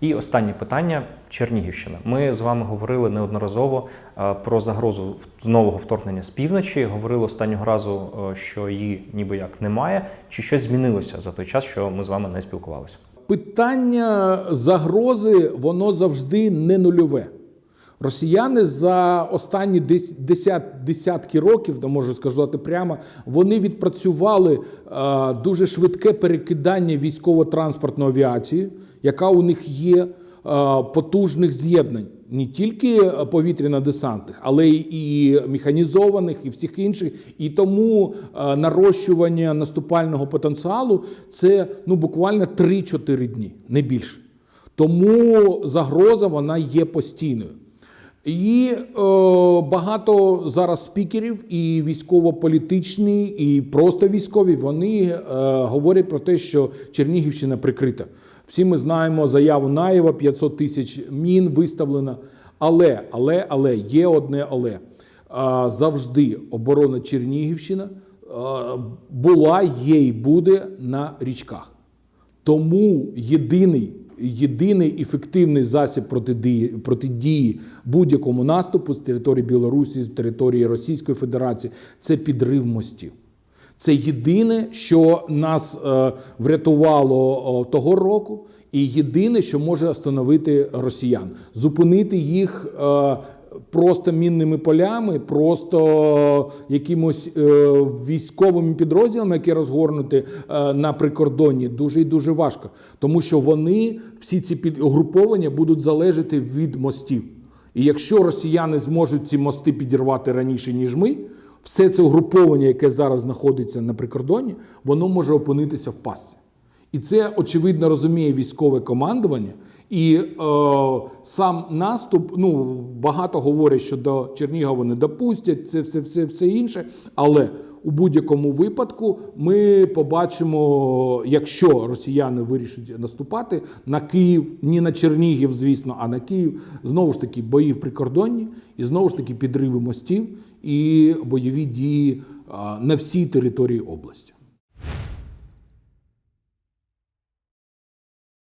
І останнє питання Чернігівщина. Ми з вами говорили неодноразово е, про загрозу нового вторгнення з півночі. Говорили останнього разу, е, що її ніби як немає. Чи щось змінилося за той час, що ми з вами не спілкувалися? Питання загрози воно завжди не нульове. Росіяни за останні дес- десятки років, то можу сказати прямо, вони відпрацювали е, дуже швидке перекидання військово-транспортної авіації, яка у них є е, потужних з'єднань, не тільки повітряно-десантних, але і механізованих, і всіх інших. І тому е, нарощування наступального потенціалу це ну буквально 3-4 дні, не більше. Тому загроза вона є постійною. І е, багато зараз спікерів, і військово-політичні, і просто військові, вони е, говорять про те, що Чернігівщина прикрита. Всі ми знаємо заяву Наєва, 500 тисяч мін виставлено. Але, але, але є одне але. Е, завжди оборона Чернігівщина е, була, є і буде на річках. Тому єдиний, єдиний ефективний засіб протидії, протидії будь-якому наступу з території Білорусі, з території Російської Федерації це підрив мостів. Це єдине, що нас е, врятувало е, того року, і єдине, що може остановити росіян, зупинити їх е, просто мінними полями, просто якимось е, військовими підрозділами, які розгорнуті е, на прикордонні, дуже і дуже важко, тому що вони всі ці підгруповання будуть залежати від мостів. І якщо росіяни зможуть ці мости підірвати раніше, ніж ми, все це угруповання, яке зараз знаходиться на прикордонні, воно може опинитися в пастці. І це очевидно розуміє військове командування. І е, сам наступ, ну багато говорять, що до Чернігова не допустять, це все, все, все інше. Але у будь-якому випадку ми побачимо, якщо росіяни вирішать наступати на Київ, не на Чернігів, звісно, а на Київ, знову ж таки бої в прикордонні, і знову ж таки підриви мостів і бойові дії а, на всій території області.